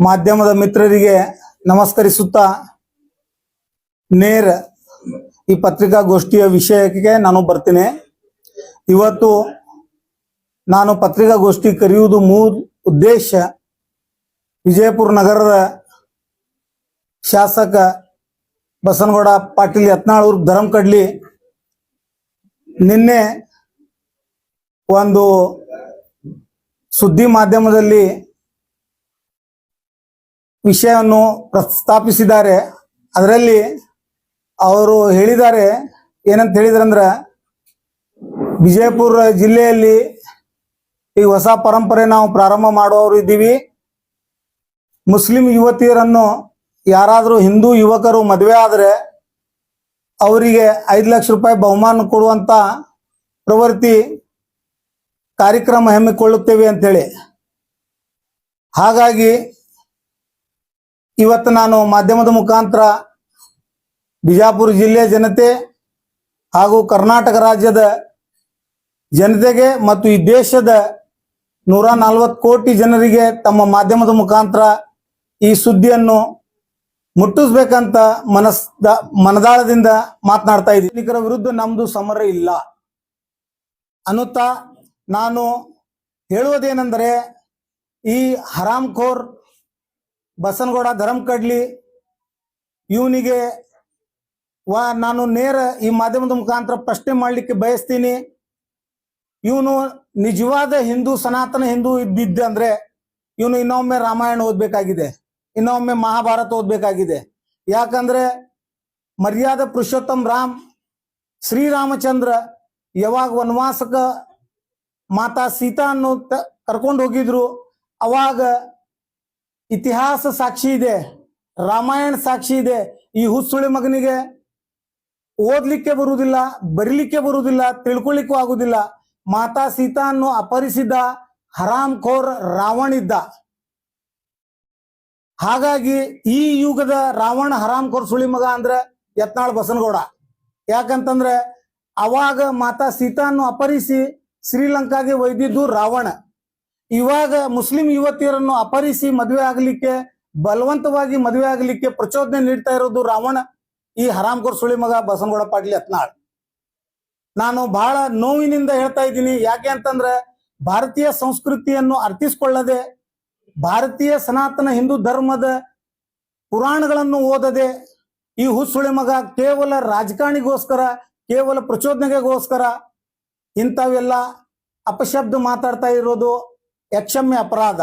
ಮಾಧ್ಯಮದ ಮಿತ್ರರಿಗೆ ನಮಸ್ಕರಿಸುತ್ತಾ ನೇರ ಈ ಪತ್ರಿಕಾಗೋಷ್ಠಿಯ ವಿಷಯಕ್ಕೆ ನಾನು ಬರ್ತೀನಿ. ಇವತ್ತು ನಾನು ಪತ್ರಿಕಾಗೋಷ್ಠಿ ಕರೆಯುವುದು ಮೂಲ ಉದ್ದೇಶ. ವಿಜಯಪುರ ನಗರದ ಶಾಸಕ ಬಸನಗೌಡ ಪಾಟೀಲ್ ಯತ್ನಾಳೂರ್ ಧರಂಕಡ್ಲಿ ನಿನ್ನೆ ಒಂದು ಸುದ್ದಿ ಮಾಧ್ಯಮದಲ್ಲಿ ವಿಷಯವನ್ನು ಪ್ರಸ್ತಾಪಿಸಿದ್ದಾರೆ. ಅದರಲ್ಲಿ ಅವರು ಹೇಳಿದ್ದಾರೆ, ಏನಂತ ಹೇಳಿದ್ರಂದ್ರ, ವಿಜಯಪುರ ಜಿಲ್ಲೆಯಲ್ಲಿ ಈ ಹೊಸ ಪರಂಪರೆ ನಾವು ಪ್ರಾರಂಭ ಮಾಡುವವರು ಇದ್ದೀವಿ. ಮುಸ್ಲಿಂ ಯುವತಿಯರನ್ನು ಯಾರಾದರೂ ಹಿಂದೂ ಯುವಕರು ಮದುವೆ ಆದರೆ ಅವರಿಗೆ ಐದು ಲಕ್ಷ ರೂಪಾಯಿ ಬಹುಮಾನ ಕೊಡುವಂತ ಪ್ರವೃತ್ತಿ ಕಾರ್ಯಕ್ರಮ ಹಮ್ಮಿಕೊಳ್ಳುತ್ತೇವೆ ಅಂತೇಳಿ. ಹಾಗಾಗಿ ಇವತ್ತು ನಾನು ಮಾಧ್ಯಮದ ಮುಖಾಂತರ ಬಿಜಾಪುರ ಜಿಲ್ಲೆಯ ಜನತೆ ಹಾಗೂ ಕರ್ನಾಟಕ ರಾಜ್ಯದ ಜನತೆಗೆ ಮತ್ತು ಈ ದೇಶದ ನೂರ ನಲ್ವತ್ತು ಕೋಟಿ ಜನರಿಗೆ ತಮ್ಮ ಮಾಧ್ಯಮದ ಮುಖಾಂತರ ಈ ಸುದ್ದಿಯನ್ನು ಮುಟ್ಟಿಸ್ಬೇಕಂತ ಮನಸ್ ಮನದಾಳದಿಂದ ಮಾತನಾಡ್ತಾ ಇದ್ದೀನಿ. ಸೈನಿಕರ ವಿರುದ್ಧ ನಮ್ದು ಸಮರ ಇಲ್ಲ. ಅನ್ನುತ್ತಾ ನಾನು ಹೇಳುವುದೇನೆಂದರೆ ಈ ಹರಾಮ್ಖೋರ್ ಬಸನಗೌಡ ಧರಂ ಕಡ್ಲಿ, ಇವನಿಗೆ ವಾ, ನಾನು ನೇರ ಈ ಮಾಧ್ಯಮದ ಮುಖಾಂತರ ಪ್ರಶ್ನೆ ಮಾಡಲಿಕ್ಕೆ ಬಯಸ್ತೀನಿ. ಇವನು ನಿಜವಾದ ಹಿಂದೂ, ಸನಾತನ ಹಿಂದೂ ಇದ್ದಿದ್ದೆ ಅಂದ್ರೆ ಇವನು ಇನ್ನೊಮ್ಮೆ ರಾಮಾಯಣ ಓದ್ಬೇಕಾಗಿದೆ. ಇನ್ನೊಮ್ಮೆ ಮಹಾಭಾರತ ಓದ್ಬೇಕಾಗಿದೆ. ಯಾಕಂದ್ರೆ ಮರ್ಯಾದ ಪುರುಷೋತ್ತಮ್ ರಾಮ್, ಶ್ರೀರಾಮಚಂದ್ರ ಯಾವಾಗ ವನವಾಸಕ ಮಾತಾ ಸೀತಾನ್ನು ತ- ಕರ್ಕೊಂಡು ಹೋಗಿದ್ರು, ಅವಾಗ ಇತಿಹಾಸ ಸಾಕ್ಷಿ ಇದೆ, ರಾಮಾಯಣ ಸಾಕ್ಷಿ ಇದೆ. ಈ ಹುಸುಳಿ ಮಗನಿಗೆ ಓದ್ಲಿಕ್ಕೆ ಬರುವುದಿಲ್ಲ, ಬರಿಲಿಕ್ಕೆ ಬರುವುದಿಲ್ಲ, ತಿಳ್ಕೊಳ್ಲಿಕ್ಕೂ ಆಗುದಿಲ್ಲ ಮಾತಾ ಸೀತಾನ್ನು ಅಪಹರಿಸಿದ್ದ ಹರಾಮ್ ಖೋರ್ ರಾವಣ ಇದ್ದ. ಹಾಗಾಗಿ ಈ ಯುಗದ ರಾವಣ ಹರಾಮ್ ಖೋರ್ ಸುಳಿ ಮಗ ಅಂದ್ರೆ ಯತ್ನಾಳ್ ಬಸನಗೌಡ. ಯಾಕಂತಂದ್ರೆ ಅವಾಗ ಮಾತಾ ಸೀತಾನ್ನು ಅಪಹರಿಸಿ ಶ್ರೀಲಂಕಾಗೆ ಒಯ್ದಿದ್ದು ರಾವಣ. ಇವಾಗ ಮುಸ್ಲಿಂ ಯುವತಿಯರನ್ನು ಅಪಹರಿಸಿ ಮದುವೆ ಆಗಲಿಕ್ಕೆ, ಬಲವಂತವಾಗಿ ಮದುವೆ ಆಗಲಿಕ್ಕೆ ಪ್ರಚೋದನೆ ನೀಡ್ತಾ ಇರೋದು ರಾವಣ, ಈ ಹರಾಮ್ಕೋರ್ ಸುಳಿ ಮಗ ಬಸನಗೌಡ ಪಾಟೀಲ್ ಯತ್ನಾಳ್. ನಾನು ಬಹಳ ನೋವಿನಿಂದ ಹೇಳ್ತಾ ಇದ್ದೀನಿ, ಯಾಕೆ ಅಂತಂದ್ರೆ ಭಾರತೀಯ ಸಂಸ್ಕೃತಿಯನ್ನು ಅರ್ಥಿಸ್ಕೊಳ್ಳದೆ, ಭಾರತೀಯ ಸನಾತನ ಹಿಂದೂ ಧರ್ಮದ ಪುರಾಣಗಳನ್ನು ಓದದೆ, ಈ ಹುಸುಳಿ ಮಗ ಕೇವಲ ರಾಜಕಾರಣಿಗೋಸ್ಕರ, ಕೇವಲ ಪ್ರಚೋದನೆಗೋಸ್ಕರ ಇಂಥವೆಲ್ಲ ಅಪಶಬ್ದ ಮಾತಾಡ್ತಾ ಇರೋದು ಯಕ್ಷಮ್ಯ ಅಪರಾಧ.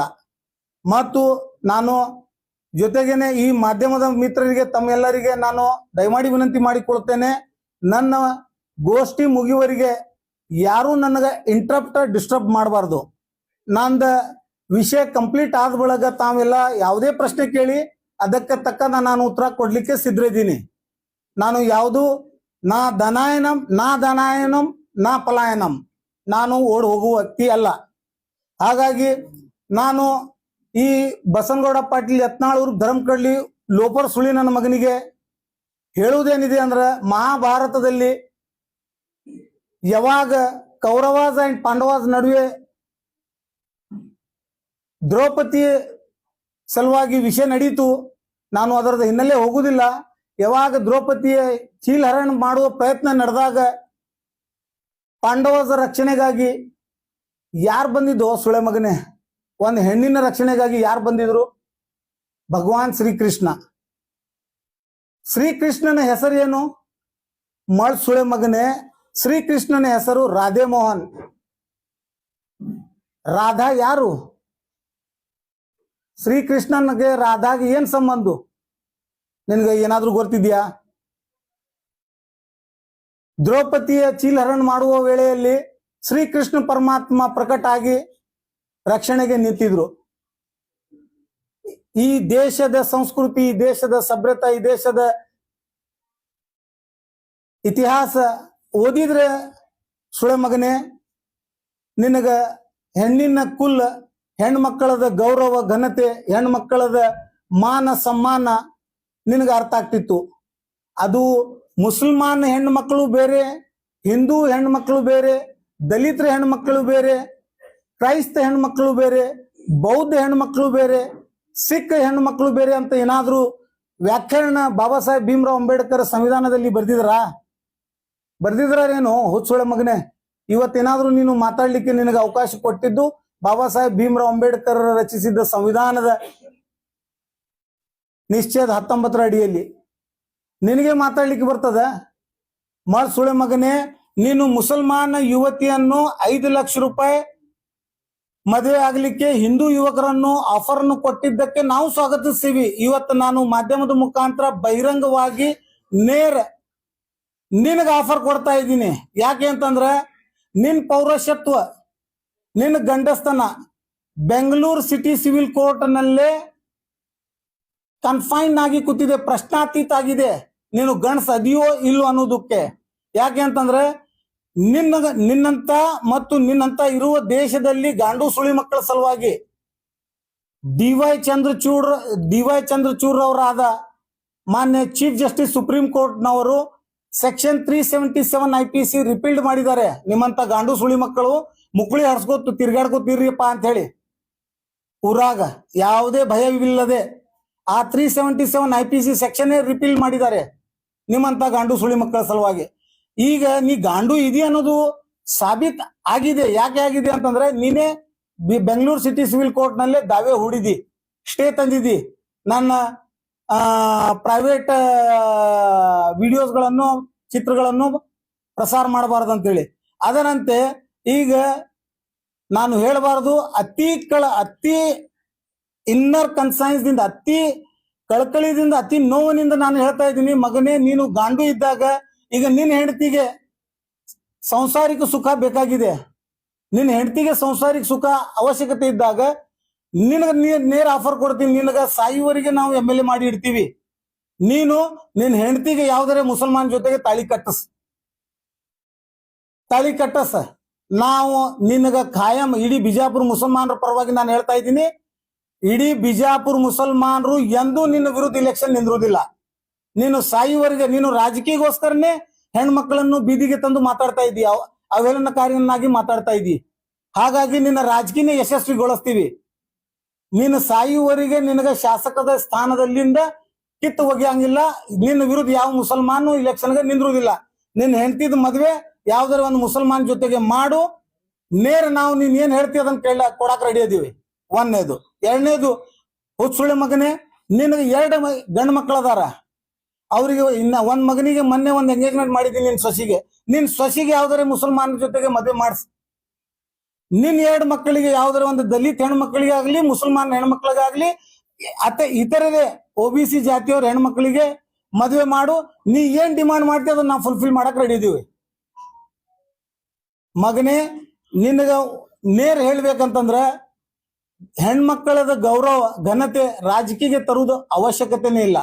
ಮತ್ತು ನಾನು ಜೊತೆಗೇನೆ ಈ ಮಾಧ್ಯಮದ ಮಿತ್ರರಿಗೆ ತಮ್ಮೆಲ್ಲರಿಗೆ ನಾನು ದಯಮಾಡಿ ವಿನಂತಿ ಮಾಡಿಕೊಳ್ತೇನೆ ನನ್ನ ಗೋಷ್ಠಿ ಮುಗಿಯುವರಿಗೆ ಯಾರೂ ನನಗೆ ಇಂಟ್ರಪ್ಟ್ ಡಿಸ್ಟರ್ಬ್ ಮಾಡಬಾರ್ದು. ನಂದ ವಿಷಯ ಕಂಪ್ಲೀಟ್ ಆದ ಬಳಗ ತಾವೆಲ್ಲ ಯಾವುದೇ ಪ್ರಶ್ನೆ ಕೇಳಿ, ಅದಕ್ಕೆ ತಕ್ಕಂತ ನಾನು ಉತ್ತರ ಕೊಡ್ಲಿಕ್ಕೆ ಸಿದ್ಧಿದ್ದೀನಿ ನಾನು ಯಾವುದು? ನಾ ದನಾಯನಂ ನಾ ದನಾಯನಂ ನಾ ಪಲಾಯನಂ. ನಾನು ಓಡ್ ಹೋಗುವ ವ್ಯಕ್ತಿ ಅಲ್ಲ. ಹಾಗಾಗಿ ನಾನು ಈ ಬಸನಗೌಡ ಪಾಟೀಲ್ ಯತ್ನಾಳೂರು ಧರ್ಮಕಳ್ಳಿ ಧರ್ಮ ಲೋಪರ್ ಸುಳಿ ನನ್ನ ಮಗನಿಗೆ ಹೇಳುವುದೇನಿದೆ ಅಂದ್ರೆ ಮಹಾಭಾರತದಲ್ಲಿ ಯಾವಾಗ ಕೌರವಾಜ ಅಂಡ್ ಪಾಂಡವಾಜ್ ನಡುವೆ ದ್ರೌಪದಿ ಸಲುವಾಗಿ ವಿಷಯ ನಡೀತು, ನಾನು ಅದರದ ಹಿನ್ನೆಲೆ ಹೋಗುವುದಿಲ್ಲ. ಯಾವಾಗ ದ್ರೌಪದಿಯ ಚೀಲಹರಣ ಮಾಡುವ ಪ್ರಯತ್ನ ನಡೆದಾಗ ಪಾಂಡವಾಸ ರಕ್ಷಣೆಗಾಗಿ ಯಾರು ಬಂದಿದ್ದು ಸುಳೆ ಮಗನೇ? ಒಂದು ಹೆಣ್ಣಿನ ರಕ್ಷಣೆಗಾಗಿ ಯಾರು ಬಂದಿದ್ರು? ಭಗವಾನ್ ಶ್ರೀಕೃಷ್ಣ. ಶ್ರೀಕೃಷ್ಣನ ಹೆಸರು ಏನು? ಮಳ್ ಸುಳೆ ಮಗನೇ. ಶ್ರೀಕೃಷ್ಣನ ಹೆಸರು ರಾಧೆ ಮೋಹನ್. ರಾಧಾ ಯಾರು? ಶ್ರೀಕೃಷ್ಣನಿಗೆ ರಾಧಾಗೆ ಏನ್ ಸಂಬಂಧ? ನಿನಗೆ ಏನಾದ್ರೂ ಗೊತ್ತಿದ್ಯಾ? ದ್ರೌಪದಿಯ ಚೀಲಹರಣ ಮಾಡುವ ವೇಳೆಯಲ್ಲಿ ಶ್ರೀಕೃಷ್ಣ ಪರಮಾತ್ಮ ಪ್ರಕಟ ಆಗಿ ರಕ್ಷಣೆಗೆ ನಿಂತಿದ್ರು. ಈ ದೇಶದ ಸಂಸ್ಕೃತಿ, ಈ ದೇಶದ ಸಭ್ಯತೆ, ಈ ದೇಶದ ಇತಿಹಾಸ ಓದಿದ್ರೆ ಸುಳೆ ಮಗನೇ, ನಿನಗ ಹೆಣ್ಣಿನ ಕುಲ್, ಹೆಣ್ಮಕ್ಕಳದ ಗೌರವ, ಘನತೆ, ಹೆಣ್ಮಕ್ಕಳದ ಮಾನ ಸಮ್ಮಾನ ನಿನಗ ಅರ್ಥ ಆಗ್ತಿತ್ತು. ಅದು ಮುಸಲ್ಮಾನ್ ಹೆಣ್ಮಕ್ಳು ಬೇರೆ, ಹಿಂದೂ ಹೆಣ್ಮಕ್ಳು ಬೇರೆ ದಲಿತರ ಹೆಣ್ಮಕ್ಳು ಬೇರೆ, ಕ್ರೈಸ್ತ ಹೆಣ್ಮಕ್ಳು ಬೇರೆ, ಬೌದ್ಧ ಹೆಣ್ಮಕ್ಳು ಬೇರೆ, ಸಿಖ್ ಹೆಣ್ಮಕ್ಳು ಬೇರೆ ಅಂತ ಏನಾದರೂ ವ್ಯಾಖ್ಯಾನ ಬಾಬಾ ಸಾಹೇಬ್ ಭೀಮ್ರಾವ್ ಅಂಬೇಡ್ಕರ್ ಸಂವಿಧಾನದಲ್ಲಿ ಬರ್ದಿದ್ರ? ಬರ್ದಿದ್ರೇನು ಹುಚ್ಚುಳೆ ಮಗನೆ? ಇವತ್ತೇನಾದ್ರೂ ನೀನು ಮಾತಾಡ್ಲಿಕ್ಕೆ ನಿನಗೆ ಅವಕಾಶ ಕೊಟ್ಟಿದ್ದು ಬಾಬಾ ಸಾಹೇಬ್ ಭೀಮರಾವ್ ಅಂಬೇಡ್ಕರ್ ರಚಿಸಿದ್ದ ಸಂವಿಧಾನದ ನಿಶ್ಚಯದ ಹತ್ತೊಂಬತ್ತರ ಅಡಿಯಲ್ಲಿ. ನಿನಗೆ ಮಾತಾಡ್ಲಿಕ್ಕೆ ಬರ್ತದ? ಸುಳೆ ಮಗನೇ ನೀನು ಮುಸಲ್ಮಾನ ಯುವತಿಯನ್ನು ಐದು ಲಕ್ಷ ರೂಪಾಯಿ ಮದುವೆ ಆಗ್ಲಿಕ್ಕೆ ಹಿಂದೂ ಯುವಕರನ್ನು ಆಫರ್ ಅನ್ನು ಕೊಟ್ಟಿದ್ದಕ್ಕೆ ನಾವು ಸ್ವಾಗತಿಸ್ತೀವಿ. ಇವತ್ತು ನಾನು ಮಾಧ್ಯಮದ ಮುಖಾಂತರ ಬಹಿರಂಗವಾಗಿ ನೇರ ನಿನಗೆ ಆಫರ್ ಕೊಡ್ತಾ ಇದ್ದೀನಿ. ಯಾಕೆ ಅಂತಂದ್ರೆ ನಿನ್ ಪೌರಶತ್ವ ನಿನ್ನ ಗಂಡಸ್ತನ ಬೆಂಗಳೂರು ಸಿಟಿ ಸಿವಿಲ್ ಕೋರ್ಟ್ ನಲ್ಲೇ ಕನ್ಫೈನ್ ಆಗಿ ಕೂತಿದೆ, ಪ್ರಶ್ನಾತೀತ ಆಗಿದೆ. ನೀನು ಗಂಡಸ್ ಅದಿಯೋ ಇಲ್ಲೋ ಅನ್ನೋದಕ್ಕೆ. ಯಾಕೆ ಅಂತಂದ್ರೆ ನಿನ್ನ, ನಿನ್ನಂತ ಮತ್ತು ನಿನ್ನಂತ ಇರುವ ದೇಶದಲ್ಲಿ ಗಾಂಡು ಸುಳಿ ಮಕ್ಕಳ ಸಲುವಾಗಿ D Y Chandrachud D Y Chandrachud ಅವರಾದ ಮಾನ್ಯ chief justice supreme ಕೋರ್ಟ್ನವರು section three seventy seven I P C repealed ಮಾಡಿದ್ದಾರೆ. ನಿಮ್ಮಂತ ಗಾಂಡು ಸುಳಿ ಮಕ್ಕಳು ಮುಕ್ಕಳಿ ಹರ್ಸ್ಕೊತು ತಿರ್ಗಾಡ್ಕೊತಿರ್ರಿಯಪ್ಪ ಅಂತ ಹೇಳಿ ಊರಾಗ ಯಾವುದೇ ಭಯವಿಲ್ಲದೆ ಆ three seventy seven I P C section repeal ಮಾಡಿದ್ದಾರೆ. ನಿಮ್ಮಂತ ಗಾಂಡು ಸುಳಿ ಮಕ್ಕಳ ಸಲುವಾಗಿ. ಈಗ ನೀ ಗಾಂಡು ಇದೆ ಅನ್ನೋದು ಸಾಬೀತ್ ಆಗಿದೆ, ಯಾಕೆ ಆಗಿದೆ ಅಂತಂದ್ರೆ ನೀನೇ ಬೆಂಗಳೂರು ಸಿಟಿ ಸಿವಿಲ್ ಕೋರ್ಟ್ ನಲ್ಲೇ ದಾವೆ ಹೂಡಿದಿ ಸ್ಟೇ ತಂದಿದಿ. ನನ್ನ ಪ್ರೈವೇಟ್ ವಿಡಿಯೋಸ್ಗಳನ್ನು ಚಿತ್ರಗಳನ್ನು ಪ್ರಸಾರ ಮಾಡಬಾರದು ಅಂತೇಳಿ. ಅದರಂತೆ ಈಗ ನಾನು ಹೇಳಬಾರದು, ಅತಿ ಕಳ, ಅತಿ ಇನ್ನರ್ ಕನ್ಸೈನ್ಸ್ದಿಂದ ಅತಿ ಕಳಕಳಿದಿಂದ, ಅತಿ ನೋವಿನಿಂದ ನಾನು ಹೇಳ್ತಾ ಇದ್ದೀನಿ, ಮಗನೇ, ನೀನು ಗಾಂಡು ಇದ್ದಾಗ ಈಗ ನಿನ್ನ ಹೆಂಡತಿಗೆ ಸಂಸಾರಿಕ ಸುಖ ಬೇಕಾಗಿದೆ. ನಿನ್ನ ಹೆಂಡತಿಗೆ ಸಂಸಾರಿಕ ಸುಖ ಅವಶ್ಯಕತೆ ಇದ್ದಾಗ ನಿನಗ ನೇರ ಆಫರ್ ಕೊಡ್ತೀನಿ. ನಿನಗ ಸಾಯುವರಿಗೆ ನಾವು ಎಂ ಎಲ್ ಮಾಡಿ ಇಡ್ತೀವಿ. ನೀನು ನಿನ್ನ ಹೆಂಡತಿಗೆ ಯಾವ್ದಾರೆ ಮುಸಲ್ಮಾನ್ ಜೊತೆಗೆ ತಾಳಿ ಕಟ್ಟಸ್. ತಾಳಿ ಕಟ್ಟಸ್. ನಾವು ನಿನಗ ಖಾಯಂ ಇಡೀ ಬಿಜಾಪುರ ಮುಸಲ್ಮಾನರ ಪರವಾಗಿ ನಾನು ಹೇಳ್ತಾ ಇದ್ದೀನಿ. ಇಡೀ ಬಿಜಾಪುರ ಮುಸಲ್ಮಾನರು ಎಂದೂ ನಿನ್ನ ವಿರುದ್ಧ ಇಲೆಕ್ಷನ್ ನಿಂದಿರುವುದಿಲ್ಲ ನೀನು ಸಾಯುವವರೆಗೆ, ನೀನು ರಾಜಕೀಯಗೋಸ್ಕರನೇ ಹೆಣ್ಮಕ್ಳನ್ನು ಬೀದಿಗೆ ತಂದು ಮಾತಾಡ್ತಾ ಇದ್ದಿ ಅವೇಳನಕಾರಿಯನ್ನಾಗಿ ಮಾತಾಡ್ತಾ ಇದ್ದಿ ಹಾಗಾಗಿ ನಿನ್ನ ರಾಜಕೀಯ ಯಶಸ್ವಿಗೊಳಿಸ್ತೀವಿ. ನೀನು ಸಾಯುವವರೆಗೆ ನಿನಗ ಶಾಸಕದ ಸ್ಥಾನದಲ್ಲಿಂದ ಕಿತ್ತು ಒಗೆಯಂಗಿಲ್ಲ. ನಿನ್ನ ವಿರುದ್ಧ ಯಾವ ಮುಸಲ್ಮಾನು ಇಲೆಕ್ಷನ್ಗೆ ನಿಂದಿರುವುದಿಲ್ಲ. ನಿನ್ನ ಹೆಂಡತಿದ ಮದುವೆ ಯಾವ್ದಾರ ಒಂದು ಮುಸಲ್ಮಾನ್ ಜೊತೆಗೆ ಮಾಡು. ನೇರ ನಾವು ನೀನ್ ಏನ್ ಹೇಳ್ತೀವಿ ಅದನ್ನ ಕೇಳ, ಕೊಡಕ್ ರೆಡಿ ಅದೀವಿ ಒಂದನೇದು. ಎರಡನೇದು ಹುಚ್ಚುಳಿ ಮಗನೇ, ನಿನಗೆ ಎರಡು ಗಂಡು ಮಕ್ಕಳದಾರ ಅವರಿಗೆ ಇನ್ನ ಒಂದ್ ಮಗನಿಗೆ ಮೊನ್ನೆ ಒಂದ್ ಎಂಗೇಜ್ಮೆಂಟ್ ಮಾಡಿದ್ದೀನಿ ನಿನ್ ಸೊಸಿಗೆ. ನಿನ್ ಸೊಸಿಗೆ ಯಾವ್ದಾರ ಮುಸಲ್ಮಾನ ಜೊತೆಗೆ ಮದುವೆ ಮಾಡಿಸ್. ನಿನ್ ಎರಡು ಮಕ್ಕಳಿಗೆ ಯಾವ್ದಾರ ಒಂದು ದಲಿತ ಹೆಣ್ಮಕ್ಳಿಗೆ ಆಗ್ಲಿ, ಮುಸಲ್ಮಾನ್ ಹೆಣ್ಮಕ್ಳಿಗಾಗ್ಲಿ ಅತ ಇತರರೇ ಒ ಬಿ ಸಿ ಜಾತಿಯವ್ರ ಹೆಣ್ಮಕ್ಳಿಗೆ ಮದುವೆ ಮಾಡು. ನೀ ಏನ್ ಡಿಮಾಂಡ್ ಮಾಡ್ತೀಯ ಅದನ್ನ ನಾವು ಫುಲ್ಫಿಲ್ ಮಾಡಕ್ ರೆಡಿ ಇದೀವಿ. ಮಗನೇ, ನಿನಗ ನೇರ್ ಹೇಳ್ಬೇಕಂತಂದ್ರ ಹೆಣ್ಮಕ್ಕಳದ ಗೌರವ, ಘನತೆ ರಾಜಕೀಯ ತರುವುದು ಅವಶ್ಯಕತೆನೇ ಇಲ್ಲ.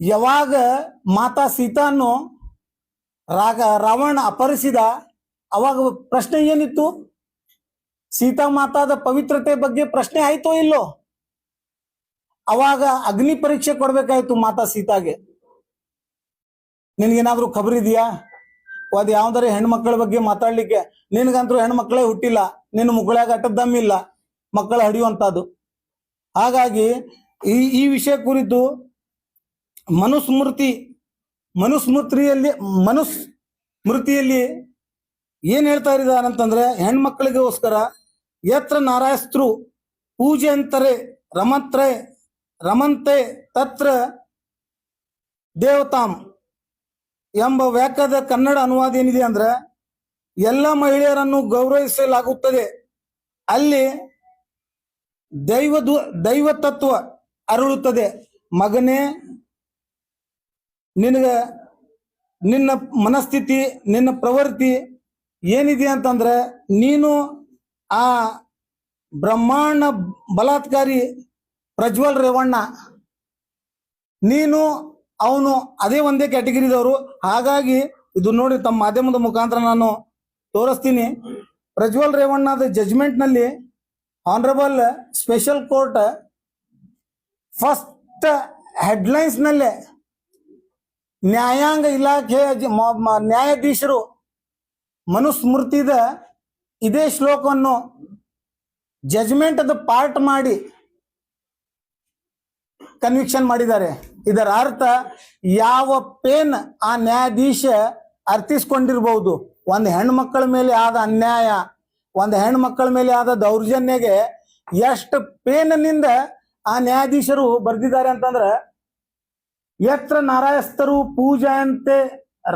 ಯಾವಾಗ ಮಾತಾ ಸೀತಾನು ರಾಗ ರಾವಣ ಅಪಹರಿಸಿದ, ಅವಾಗ ಪ್ರಶ್ನೆ ಏನಿತ್ತು? ಸೀತಾ ಮಾತಾದ ಪವಿತ್ರತೆ ಬಗ್ಗೆ ಪ್ರಶ್ನೆ ಆಯ್ತೋ ಇಲ್ಲೋ? ಅವಾಗ ಅಗ್ನಿ ಪರೀಕ್ಷೆ ಕೊಡ್ಬೇಕಾಯ್ತು ಮಾತಾ ಸೀತಾಗೆ. ನಿನ್ಗೇನಾದ್ರೂ ಖಬರ್ ಇದೆಯಾ ಅದ್ ಯಾವ್ದಾರ ಹೆಣ್ಮಕ್ಳ ಬಗ್ಗೆ ಮಾತಾಡ್ಲಿಕ್ಕೆ. ನಿನಗಂತೂ ಹೆಣ್ಮಕ್ಳೇ ಹುಟ್ಟಿಲ್ಲ. ನಿನ್ನ ಮುಗಳಾಗ ಅಟ್ಟ ಇಲ್ಲ. ಮಕ್ಕಳ ಹಡಿಯುವಂತದ್ದು ಹಾಗಾಗಿ ಈ ಈ ವಿಷಯ ಕುರಿತು ಮನುಸ್ಮೃತಿ, ಮನುಸ್ಮೃತಿಯಲ್ಲಿ ಮನುಸ್ಮೃತಿಯಲ್ಲಿ ಏನ್ ಹೇಳ್ತಾ ಇದ್ದಾರಂತಂದ್ರೆ ಹೆಣ್ಮಕ್ಳಿಗೋಸ್ಕರ ಯತ್ರ ನಾರಾಯಸ್ತ್ರು ಪೂಜೆ ಅಂತಾರೆ ರಮಂತ್ರೆ, ರಮಂತೆ ತತ್ರ ದೇವತಾಂ ಎಂಬ ವ್ಯಾಖ್ಯಾದ ಕನ್ನಡ ಅನುವಾದ ಏನಿದೆ ಅಂದ್ರೆ ಎಲ್ಲ ಮಹಿಳೆಯರನ್ನು ಗೌರವಿಸಲಾಗುತ್ತದೆ. ಅಲ್ಲಿ ದೈವ ದೈವ ತತ್ವ ಅರಳುತ್ತದೆ. ಮಗನೇ ನಿನಗ ನಿನ್ನ ಮನಸ್ಥಿತಿ, ನಿನ್ನ ಪ್ರವೃತ್ತಿ ಏನಿದೆ ಅಂತಂದ್ರೆ ನೀನು ಆ ಬ್ರಹ್ಮಾಂಡ ಬಲಾತ್ಕಾರಿ ಪ್ರಜ್ವಲ್ ರೇವಣ್ಣ. ನೀನು ಅವನು ಅದೇ ಒಂದೇ ಕ್ಯಾಟಗರಿದವರು. ಹಾಗಾಗಿ ಇದು ನೋಡಿ ತಮ್ಮ ಮಾಧ್ಯಮದ ಮುಖಾಂತರ ನಾನು ತೋರಿಸ್ತೀನಿ. ಪ್ರಜ್ವಲ್ ರೇವಣ್ಣದ ಜಜ್ಮೆಂಟ್ನಲ್ಲಿ honourable special court first headlines ನಲ್ಲೇ ನ್ಯಾಯಾಂಗ ಇಲಾಖೆ ನ್ಯಾಯಾಧೀಶರು ಮನುಸ್ಮೃತಿದ ಇದೇ ಶ್ಲೋಕವನ್ನು ಜಜ್ಮೆಂಟ್ ಅದು ಪಾರ್ಟ್ ಮಾಡಿ ಕನ್ವಿಕ್ಷನ್ ಮಾಡಿದ್ದಾರೆ. ಇದರ ಅರ್ಥ ಯಾವ ಪೇನ್ ಆ ನ್ಯಾಯಾಧೀಶ ಅರ್ಥಿಸ್ಕೊಂಡಿರ್ಬಹುದು? ಒಂದು ಹೆಣ್ಮಕ್ಕಳ ಮೇಲೆ ಆದ ಅನ್ಯಾಯ, ಒಂದು ಹೆಣ್ಮಕ್ಕಳ ಮೇಲೆ ಆದ ದೌರ್ಜನ್ಯಗೆ ಎಷ್ಟು ಪೇನ್ನಿಂದ ಆ ನ್ಯಾಯಾಧೀಶರು ಬರ್ದಿದ್ದಾರೆ ಅಂತಂದ್ರ ಯತ್ರ ನಾರಾಯಸ್ತರು ಪೂಜಯಂತೆ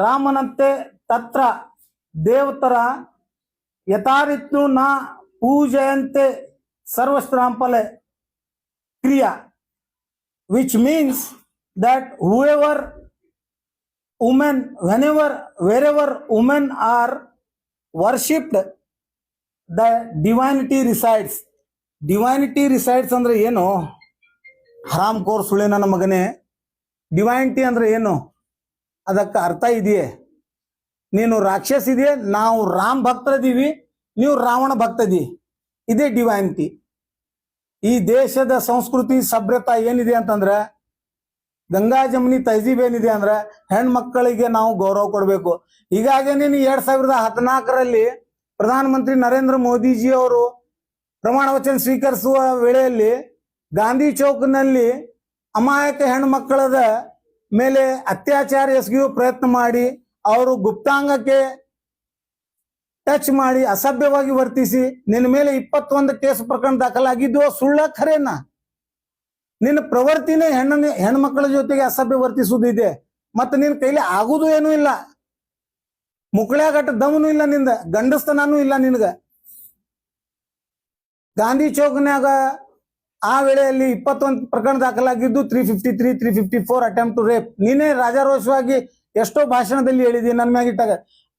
ರಾಮನಂತೆ ತತ್ರ ದೇವತರ ಯಥಾರಿತ್ನು ನ ಪೂಜಯಂತೆ ಸರ್ವಸ್ತ್ರಾಂಪಲೆ ಕ್ರಿಯಾ which means that whoever women whenever wherever women are worshipped the divinity resides divinity resides ಅಂದ್ರೆ ಏನು ಹರಾಮ್ ಕೋರ್ ನಮ್ಮ ಮಗನೇ ಡಿವೈನಿಟಿ ಅಂದ್ರೆ ಏನು? ಅದಕ್ಕೆ ಅರ್ಥ ಇದೆಯೇ? ನೀನು ರಾಕ್ಷಸ ಇದೆಯೇ? ನಾವು ರಾಮ್ ಭಕ್ತರದೀವಿ ನೀವು ರಾವಣ ಭಕ್ತದಿ ಇದೇ ಡಿವೈನ್ಟಿ ಈ ದೇಶದ ಸಂಸ್ಕೃತಿ ಸಭ್ಯತಾ ಏನಿದೆ ಅಂತಂದ್ರೆ, ಗಂಗಾ ಜಮುನಿ ತಹಜೀಬ್ ಏನಿದೆ ಅಂದ್ರೆ, ಹೆಣ್ಮಕ್ಕಳಿಗೆ ನಾವು ಗೌರವ ಕೊಡಬೇಕು. ನೀನು ಎರಡ್ ಸಾವಿರದ ಹದಿನಾಲ್ಕರಲ್ಲಿ ಪ್ರಧಾನಮಂತ್ರಿ ನರೇಂದ್ರ ಮೋದಿಜಿ ಅವರು ಪ್ರಮಾಣ ವಚನ ಸ್ವೀಕರಿಸುವ ವೇಳೆಯಲ್ಲಿ ಗಾಂಧಿ ಚೌಕ್ನಲ್ಲಿ ಅಮಾಯಕ ಹೆಣ್ಮಕ್ಕಳದ ಮೇಲೆ ಅತ್ಯಾಚಾರ ಎಸಗಿಯು ಪ್ರಯತ್ನ ಮಾಡಿ ಅವರು ಗುಪ್ತಾಂಗಕ್ಕೆ ಟಚ್ ಮಾಡಿ ಅಸಭ್ಯವಾಗಿ ವರ್ತಿಸಿ ನಿನ್ನ ಮೇಲೆ ಇಪ್ಪತ್ತೊಂದು ಕೇಸ್ ಪ್ರಕರಣ ದಾಖಲಾಗಿದ್ದು ಸುಳ್ಳ ಖರೇನ? ನಿನ್ನ ಪ್ರವೃತ್ತಿನೇ ಹೆಣ್ಣ ಹೆಣ್ಮಕ್ಳ ಜೊತೆಗೆ ಅಸಭ್ಯ ವರ್ತಿಸುವುದಿದೆ. ಮತ್ತೆ ನಿನ್ನ ಕೈಲಿ ಆಗುದು ಏನೂ ಇಲ್ಲ. ಮುಕ್ಳ್ಯಾಗಟ್ಟ ದಮನು ಇಲ್ಲ ನಿಂದ ಗಂಡಸ್ತನೂ ಇಲ್ಲ ನಿನಗ. ಗಾಂಧಿ ಚೌಕ್ನ್ಯಾಗ ಆ ವೇಳೆಯಲ್ಲಿ ಇಪ್ಪತ್ತೊಂದು ಪ್ರಕರಣ ದಾಖಲಾಗಿದ್ದು three fifty three three fifty four attempt to rape ನೀನೇ ರಾಜಾರೋಷವಾಗಿ ಎಷ್ಟೋ ಭಾಷಣದಲ್ಲಿ ಹೇಳಿದಿ ನನ್ನ ಮ್ಯಾಗಿಟ್ಟಾಗ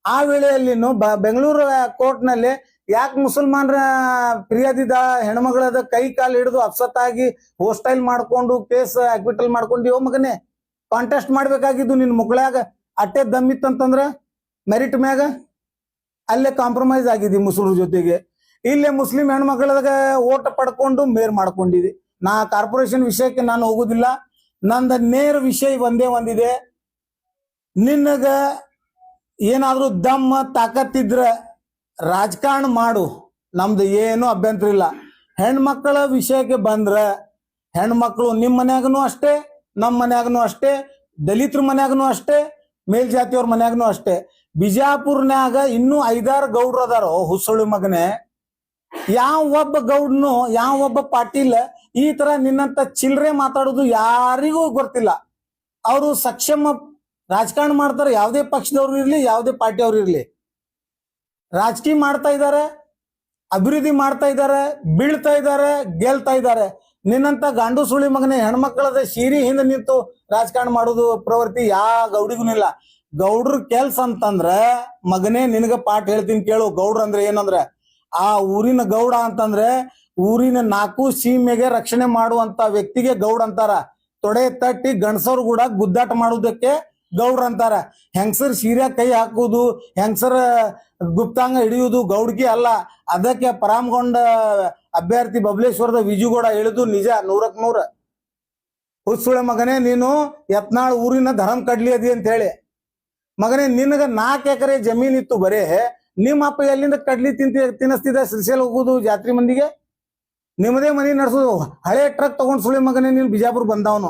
ಆ ವೇಳೆಯಲ್ಲಿ ಬೆಂಗಳೂರು ಕೋರ್ಟ್ನಲ್ಲಿ ಯಾಕೆ ಮುಸಲ್ಮಾನರ ಫಿರ್ಯಾದಿದ ಹೆಣ್ಮಗಳದ ಕೈ ಕಾಲು ಹಿಡಿದು ಅಪ್ಸತ್ತಾಗಿ ಹೋಸ್ಟೈಲ್ ಮಾಡ್ಕೊಂಡು ಕೇಸ್ ಅಕ್ವಿಟಲ್ ಮಾಡ್ಕೊಂಡಿವೋ ಮಗನೇ ಕಾಂಟೆಸ್ಟ್ ಮಾಡ್ಬೇಕಾಗಿದ್ದು ನಿನ್ ಮುಗಳಾಗ ಅಟ್ಟೆ ದಮ್ಮಿತ್ತಂತಂದ್ರ ಮೆರಿಟ್ ಮ್ಯಾಗ, ಅಲ್ಲೇ ಕಾಂಪ್ರಮೈಸ್ ಆಗಿದಿ ಮುಸಲ್ರ ಜೊತೆಗೆ. ಇಲ್ಲೇ ಮುಸ್ಲಿಂ ಹೆಣ್ಮಕ್ಳದಾಗ ಓಟ್ ಪಡ್ಕೊಂಡು ಮೇರ್ ಮಾಡ್ಕೊಂಡಿದಿ ನಾ ಕಾರ್ಪೊರೇಷನ್ ವಿಷಯಕ್ಕೆ ನಾನು ಹೋಗುದಿಲ್ಲ. ನಂದ ನೇರ ವಿಷಯ ಒಂದೇ ಒಂದಿದೆ. ನಿನ್ನಗ ಏನಾದ್ರೂ ದಮ್ಮ ತಾಕತ್ತಿದ್ರ ರಾಜಕಾರಣ ಮಾಡು. ನಮ್ದು ಏನು ಅಭ್ಯಂತರ ಇಲ್ಲ. ಹೆಣ್ಮಕ್ಳ ವಿಷಯಕ್ಕೆ ಬಂದ್ರ ಹೆಣ್ಮಕ್ಳು ನಿಮ್ಮ ಮನ್ಯಾಗನು ಅಷ್ಟೇ ನಮ್ಮ ಮನ್ಯಾಗನು ಅಷ್ಟೇ, ದಲಿತರ ಮನ್ಯಾಗನು ಅಷ್ಟೇ, ಮೇಲ್ಜಾತಿಯವ್ರ ಮನ್ಯಾಗನು ಅಷ್ಟೇ. ಬಿಜಾಪುರ್ನ್ಯಾಗ ಇನ್ನೂ ಐದಾರು ಗೌಡ್ರು ಅದಾರೋ ಹುಸುಳಿ ಮಗನೇ ಯಾವ ಒಬ್ಬ ಗೌಡ್ನು, ಯಾವ ಒಬ್ಬ ಪಾಟೀಲ್ ಈ ತರ ನಿನ್ನಂತ ಚಿಲ್ರೆ ಮಾತಾಡೋದು ಯಾರಿಗೂ ಗೊತ್ತಿಲ್ಲ. ಅವರು ಸಕ್ಷಮ ರಾಜಕಾರಣ ಮಾಡ್ತಾರೆ, ಯಾವುದೇ ಪಕ್ಷದವ್ರು ಇರ್ಲಿ, ಯಾವುದೇ ಪಾರ್ಟಿಯವ್ರು ಇರ್ಲಿ. ರಾಜಕೀಯ ಮಾಡ್ತಾ ಇದ್ದಾರೆ, ಅಭಿವೃದ್ಧಿ ಮಾಡ್ತಾ ಇದ್ದಾರೆ, ಬೀಳ್ತಾ ಇದ್ದಾರೆ, ಗೆಲ್ತಾ ಇದ್ದಾರೆ. ನಿನ್ನಂತ ಗಾಂಡು ಸುಳಿ ಮಗನೇ ಹೆಣ್ಮಕ್ಳದ ಸೀರಿ ಹಿಂದೆ ನಿಂತು ರಾಜಕಾರಣ ಮಾಡೋದು ಪ್ರವೃತ್ತಿ ಯಾ ಗೌಡಿಗೂ ಇಲ್ಲ. ಗೌಡ್ರ ಕೆಲ್ಸ ಅಂತಂದ್ರ, ಮಗನೇ ನಿನಗ ಪಾಠ ಹೇಳ್ತೀನಿ ಕೇಳು, ಗೌಡ್ರ ಅಂದ್ರೆ ಏನಂದ್ರ ಆ ಊರಿನ ಗೌಡ ಅಂತಂದ್ರೆ ಊರಿನ ನಾಲ್ಕು ಸೀಮೆಗೆ ರಕ್ಷಣೆ ಮಾಡುವಂತ ವ್ಯಕ್ತಿಗೆ ಗೌಡ ಅಂತಾರ. ತೊಡೆ ತಟ್ಟಿ ಗಂಡಸರು ಕೂಡ ಗುದ್ದಾಟ ಮಾಡುವುದಕ್ಕೆ ಗೌಡ್ರ ಅಂತಾರ. ಹೆಂಗಸರ್ ಸೀರೆ ಕೈ ಹಾಕುವುದು, ಹೆಂಗಸರ ಗುಪ್ತಾಂಗ ಹಿಡಿಯುವುದು ಗೌಡ್ಗಿ ಅಲ್ಲ. ಅದಕ್ಕೆ ಪರಾಮಗೊಂಡ ಅಭ್ಯರ್ಥಿ ಬಬಲೇಶ್ವರದ ವಿಜುಗೌಡ ಹೇಳಿದು ನಿಜ, ನೂರಕ್ ನೂರ. ಹುಸುಳೆ ಮಗನೇ, ನೀನು ಯತ್ನಾಳ್ ಊರಿನ ಧರ್ಮ ಕಡ್ಲಿ ಅದಿ ಅಂತ ಹೇಳಿ. ಮಗನೇ, ನಿನಗ ನಾಲ್ಕು ಎಕರೆ ಜಮೀನಿತ್ತು ಬರೇ ನಿಮ್ಮ ಅಪ್ಪ ಎಲ್ಲಿಂದ ಕಡ್ಲಿ ತಿಂತ ತಿನ್ನಿಸ್ತಿದ್ದ ಶ್ರೀಶೈಲ ಹೋಗುದು, ಜಾತ್ರೆ ಮಂದಿಗೆ? ನಿಮ್ಮದೇ ಮನಿ ನಡ್ಸೋದು. ಹಳೆ ಟ್ರಕ್ ತಗೊಂಡ್ ಸುಳಿ ಮಗನೇ ನೀನು ಬಿಜಾಪುರ್ ಬಂದವನು.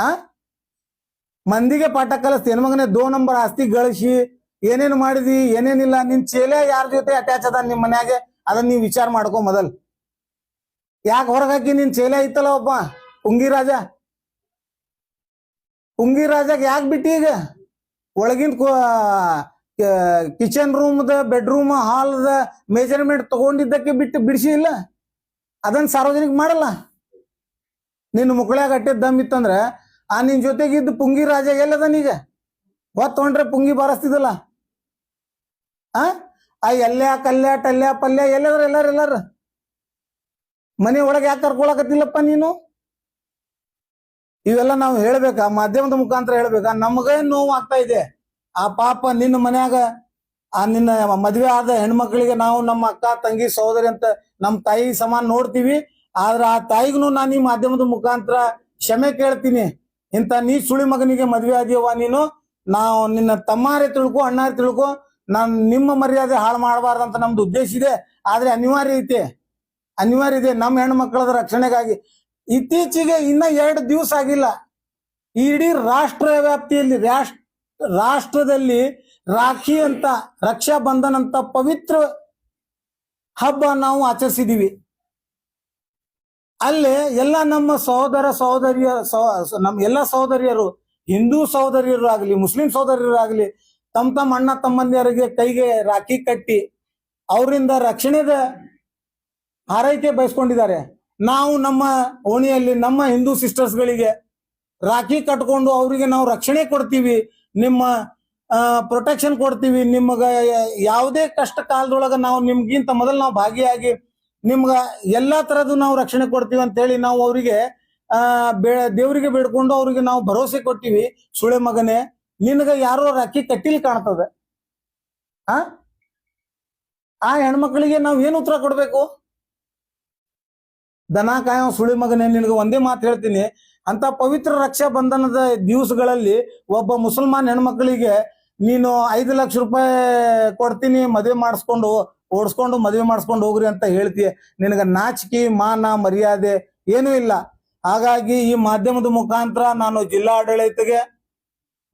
ಆ? ಮಂದಿಗೆ ಪಾಠ ಕಲಿಸ್ತೀನಿ ಮಗನೇ ದೋ ನಂಬರ್ ಆಸ್ತಿ ಗಳಿಸಿ, ಏನೇನು ಮಾಡಿದಿ, ಏನೇನಿಲ್ಲ, ನಿನ್ ಚೇಲೆ ಯಾರ ಜೊತೆ ಅಟ್ಯಾಚ್ ಅದ ನಿಮ್ ಮನ್ಯಾಗೆ? ಅದನ್ನ ನೀವು ವಿಚಾರ ಮಾಡ್ಕೊ ಮೊದಲ್. ಯಾಕೆ ಹೊರಗಾಕಿ ನಿನ್ ಚೇಲೆ ಐತಲ್ಲ ಒಬ್ಬ? ಉಂಗಿ ರಾಜ ಉಂಗಿ ರಾಜಾಗ ಯಾಕೆ ಬಿಟ್ಟಿ ಈಗ? ಒಳಗಿನ ಕಿಚನ್ ರೂಮ್ದ ಬೆಡ್ರೂಮ್ ಹಾಲ್ದ ಮೆಜರ್ಮೆಂಟ್ ತಗೊಂಡಿದ್ದಕ್ಕೆ ಬಿಟ್ಟು ಬಿಡಿಸಿ ಇಲ್ಲ? ಅದನ್ನ ಸಾರ್ವಜನಿಕ ಮಾಡಲ್ಲ? ನಿನ್ನ ಮುಕ್ಳ್ಯಾಗ ಕಟ್ಟಿದ ದಮ್ ಇತ್ತಂದ್ರ, ಆ ನಿನ್ ಜೊತೆಗಿದ್ದು ಪುಂಗಿ ರಾಜ ಎಲ್ಲದನೀಗ ಹೊತ್ತೊಂಡ್ರೆ ಪುಂಗಿ ಬಾರಿಸ್ತಿದಲ್ಲ ಆ? ಆ ಕಲ್ಯ ಟಲ್ಯ ಪಲ್ಯ ಎಲ್ಲದ್ರ ಎಲ್ಲಾರ ಎಲ್ಲಾರ. ಮನೆ ಒಳಗೆ ಯಾಕೆ ಕರ್ಕೊಳಕತ್ತಿಲ್ಲಪ್ಪ ನೀನು? ಇವೆಲ್ಲ ನಾವು ಹೇಳ್ಬೇಕಾ ಮಾಧ್ಯಮದ ಮುಖಾಂತರ ಹೇಳ್ಬೇಕಾ ನಮಗೇ ನೋವು ಆಗ್ತಾ ಇದೆ. ಆ ಪಾಪ ನಿನ್ನ ಮನ್ಯಾಗ, ಆ ನಿನ್ನ ಮದ್ವೆ ಆದ ಹೆಣ್ಮಕ್ಳಿಗೆ ನಾವು ನಮ್ಮ ಅಕ್ಕ, ತಂಗಿ, ಸಹೋದರಿ ಅಂತ ನಮ್ಮ ತಾಯಿ ಸಮಾನ ನೋಡ್ತೀವಿ. ಆದ್ರ ಆ ತಾಯಿಗೂ ನಾನು ಈ ಮಾಧ್ಯಮದ ಮುಖಾಂತರ ಕ್ಷಮೆ ಕೇಳ್ತೀನಿ. ಇಂಥ ನೀ ಸುಳಿ ಮಗನಿಗೆ ಮದ್ವೆ ಆದಿಯವ್ವ ನೀನು. ನಾವು ನಿನ್ನ ತಮ್ಮಾರೆ ತಿಳ್ಕೊ, ಅಣ್ಣಾರೆ ತಿಳ್ಕೊ, ನಾನು ನಿಮ್ಮ ಮರ್ಯಾದೆ ಹಾಳು ಮಾಡಬಾರ್ದಂತ ನಮ್ದು ಉದ್ದೇಶ ಇದೆ. ಆದ್ರೆ ಅನಿವಾರ್ಯ ಐತೆ. ಅನಿವಾರ್ಯ ಇದೆ ನಮ್ಮ ಹೆಣ್ಮಕ್ಳದ ರಕ್ಷಣೆಗಾಗಿ. ಇತ್ತೀಚೆಗೆ ಇನ್ನ ಎರಡು ದಿವಸ ಆಗಿಲ್ಲ. ಇಡೀ ರಾಷ್ಟ್ರ ವ್ಯಾಪ್ತಿಯಲ್ಲಿ ರಾಷ್ಟ್ರ ರಾಷ್ಟ್ರದಲ್ಲಿ ರಾಖಿ ಅಂತ, ರಕ್ಷಾ ಬಂಧನ್ ಅಂತ ಪವಿತ್ರ ಹಬ್ಬ ನಾವು ಆಚರಿಸಿದೀವಿ. ಅಲ್ಲಿ ಎಲ್ಲ ನಮ್ಮ ಸಹೋದರ ಸಹೋದರಿಯ, ಸಹ- ನಮ್ಮ ಎಲ್ಲ ಸಹೋದರಿಯರು, ಹಿಂದೂ ಸಹೋದರಿಯರು ಆಗಲಿ ಮುಸ್ಲಿಂ ಸಹೋದರಿಯರು ಆಗಲಿ ತಮ್ಮ ತಮ್ಮ ಅಣ್ಣ ತಮ್ಮಂದಿಯರಿಗೆ ಕೈಗೆ ರಾಖಿ ಕಟ್ಟಿ ಅವರಿಂದ ರಕ್ಷಣೆದ ಹಾರೈಕೆ ಬಯಸ್ಕೊಂಡಿದ್ದಾರೆ. ನಾವು ನಮ್ಮ ಓಣಿಯಲ್ಲಿ ನಮ್ಮ ಹಿಂದೂ ಸಿಸ್ಟರ್ಸ್ಗಳಿಗೆ ರಾಖಿ ಕಟ್ಕೊಂಡು ಅವರಿಗೆ ನಾವು ರಕ್ಷಣೆ ಕೊಡ್ತೀವಿ. ನಿಮ್ಮ ಪ್ರೊಟೆಕ್ಷನ್ ಕೊಡ್ತೀವಿ. ನಿಮ್ಗ ಯಾವುದೇ ಕಷ್ಟ ಕಾಲದೊಳಗ ನಾವು ನಿಮ್ಗಿಂತ ಮೊದಲು ನಾವು ಭಾಗಿಯಾಗಿ ನಿಮ್ಗ ಎಲ್ಲಾ ತರದ್ದು ನಾವು ರಕ್ಷಣೆ ಕೊಡ್ತೀವಿ ಅಂತ ಹೇಳಿ ನಾವು ಅವರಿಗೆ, ಆ ದೇವರಿಗೆ ಬೇಡ್ಕೊಂಡು ಅವ್ರಿಗೆ ನಾವು ಭರವಸೆ ಕೊಟ್ಟಿವಿ. ಸುಳೆ ಮಗನೇ, ನಿನಗ ಯಾರೋ ರಾಖಿ ಕಟ್ಟಿಲ್ ಕಾಣ್ತದೆ. ಆ ಹೆಣ್ಮಕ್ಳಿಗೆ ನಾವು ಏನು ಉತ್ತರ ಕೊಡ್ಬೇಕು? ದನ ಕಾಯೋ ಸುಳಿ ಮಗನೇ ನಿನಗೆ ಒಂದೇ ಮಾತು ಹೇಳ್ತೀನಿ. ಅಂತ ಪವಿತ್ರ ರಕ್ಷಾ ಬಂಧನದ ದಿವಸಗಳಲ್ಲಿ ಒಬ್ಬ ಮುಸಲ್ಮಾನ್ ಹೆಣ್ಮಕ್ಳಿಗೆ ನೀನು ಐದು ಲಕ್ಷ ರೂಪಾಯಿ ಕೊಡ್ತೀನಿ, ಮದುವೆ ಮಾಡಿಸ್ಕೊಂಡು ಓಡಿಸ್ಕೊಂಡು ಮದುವೆ ಮಾಡಿಸ್ಕೊಂಡು ಹೋಗ್ರಿ ಅಂತ ಹೇಳ್ತೀಯ ನಿನಗೆ ನಾಚಿಕೆ, ಮಾನ, ಮರ್ಯಾದೆ ಏನೂ ಇಲ್ಲ. ಹಾಗಾಗಿ ಈ ಮಾಧ್ಯಮದ ಮುಖಾಂತರ ನಾನು ಜಿಲ್ಲಾ ಆಡಳಿತಗೆ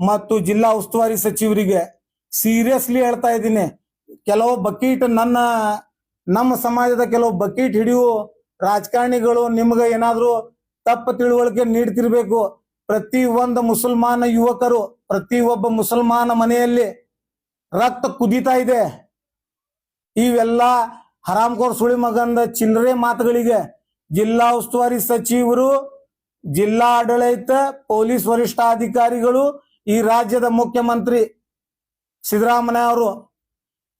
ಮತ್ತು ಜಿಲ್ಲಾ ಉಸ್ತುವಾರಿ ಸಚಿವರಿಗೆ ಸೀರಿಯಸ್ಲಿ ಹೇಳ್ತಾ ಇದ್ದೀನಿ. ಕೆಲವು ಬಕೀಟ್ ನನ್ನ, ನಮ್ಮ ಸಮಾಜದ ಕೆಲವು ಬಕೀಟ್ ಹಿಡಿಯು ರಾಜಕಾರಣಿಗಳು ನಿಮ್ಗೆ ಏನಾದ್ರೂ ತಪ್ಪು ತಿಳುವಳಿಕೆ ನೀಡ್ತಿರ್ಬೇಕು. ಪ್ರತಿ ಒಂದು ಮುಸಲ್ಮಾನ ಯುವಕರು, ಪ್ರತಿ ಒಬ್ಬ ಮುಸಲ್ಮಾನ ಮನೆಯಲ್ಲಿ ರಕ್ತ ಕುದೀತಾ ಇದೆ. ಇವೆಲ್ಲ ಹರಾಮ್ಕೋರ್ ಸುಳಿ ಮಗಂದ ಚಿಲ್ಲರೆ ಮಾತುಗಳಿಗೆ ಜಿಲ್ಲಾ ಉಸ್ತುವಾರಿ ಸಚಿವರು, ಜಿಲ್ಲಾ ಆಡಳಿತ, ಪೊಲೀಸ್ ವರಿಷ್ಠಾಧಿಕಾರಿಗಳು, ಈ ರಾಜ್ಯದ ಮುಖ್ಯಮಂತ್ರಿ ಸಿದ್ದರಾಮಯ್ಯ ಅವರು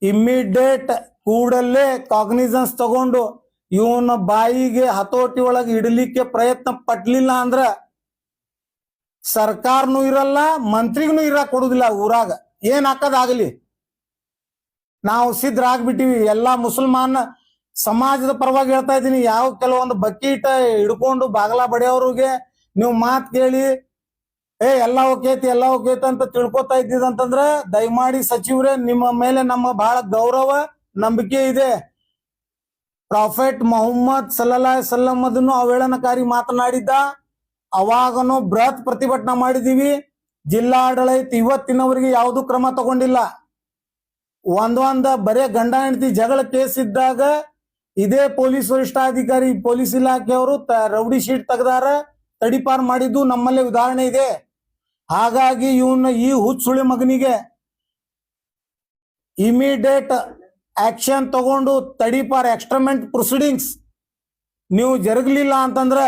ಇಮ್ಮಿಡಿಯೇಟ್ ಕೂಡಲೇ ಕಾಗ್ನಿಸನ್ಸ್ ತಗೊಂಡು ಇವನ ಬಾಯಿಗೆ ಹತೋಟಿ ಒಳಗೆ ಇಡಲಿಕ್ಕೆ ಪ್ರಯತ್ನ ಪಟ್ಲಿಲ್ಲ ಅಂದ್ರ ಸರ್ಕಾರನು ಇರಲ್ಲ, ಮಂತ್ರಿಗೂ ಇರಕ್ ಕೊಡುದಿಲ್ಲ ಊರಾಗ. ಏನ್ ಹಾಕದಾಗಲಿ ನಾವು ಸಿದ್ಧರಾಗ್ಬಿಟ್ಟಿವಿ ಎಲ್ಲಾ ಮುಸಲ್ಮಾನ ಸಮಾಜದ ಪರವಾಗಿ ಹೇಳ್ತಾ ಇದ್ದೀನಿ. ಯಾವ ಕೆಲವೊಂದು ಬಕೀಟ ಹಿಡ್ಕೊಂಡು ಬಾಗಲ ಬಡಿಯೋರಿಗೆ ನೀವು ಮಾತ್ ಕೇಳಿ, ಏ, ಎಲ್ಲ ಓಕೇತಿ ಎಲ್ಲ ಓಕೇತಿ ಅಂತ ತಿಳ್ಕೊತಾ ಇದ್ದಿದಂತಂದ್ರ ದಯಮಾಡಿ ಸಚಿವರೇ, ನಿಮ್ಮ ಮೇಲೆ ನಮ್ಮ ಬಹಳ ಗೌರವ, ನಂಬಿಕೆ ಇದೆ. ಪ್ರಾಫೆಟ್ ಮೊಹಮ್ಮದ್ ಸಲ್ಲಾ ಸಲ್ಲಂ ಅದನ್ನು ಅವೇಳನಕಾರಿ ಮಾತನಾಡಿದ್ದ. ಅವಾಗನು ಬೃಹತ್ ಪ್ರತಿಭಟನೆ ಮಾಡಿದೀವಿ ಜಿಲ್ಲಾಡಳಿತ ಇವತ್ತಿನವರಿಗೆ ಯಾವುದು ಕ್ರಮ ತಗೊಂಡಿಲ್ಲ. ಒಂದೊಂದ ಬರೇ ಗಂಡ ಹೆಂಡತಿ ಜಗಳ ಕೇಸ್ ಇದ್ದಾಗ ಇದೇ ಪೊಲೀಸ್ ವರಿಷ್ಠಾಧಿಕಾರಿ, ಪೊಲೀಸ್ ಇಲಾಖೆಯವರು ರೌಡಿ ಶೀಟ್ ತೆಗೆದಾರ, ತಡಿಪಾರ್ ಮಾಡಿದ್ದು ನಮ್ಮಲ್ಲೇ ಉದಾಹರಣೆ ಇದೆ. ಹಾಗಾಗಿ ಇವನ್ನ ಈ ಹುಚ್ಚುಳಿ ಮಗನಿಗೆ ಇಮಿಡಿಯೇಟ್ ಆಕ್ಷನ್ ತಗೊಂಡು ತಡಿಪಾರ್ ಎಕ್ಸ್ಟ್ರಮೆಂಟ್ ಪ್ರೊಸೀಡಿಂಗ್ಸ್ ನೀವು ಜರುಗಲಿಲ್ಲ ಅಂತಂದ್ರೆ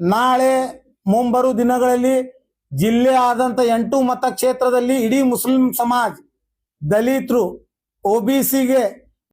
ನಾಳೆ ಮುಂಬರು ದಿನಗಳಲ್ಲಿ ಜಿಲ್ಲೆ ಆದಂತ ಎಂಟು ಮತಕ್ಷೇತ್ರದಲ್ಲಿ ಇಡೀ ಮುಸ್ಲಿಂ ಸಮಾಜ್ ದಲಿತರು ಒ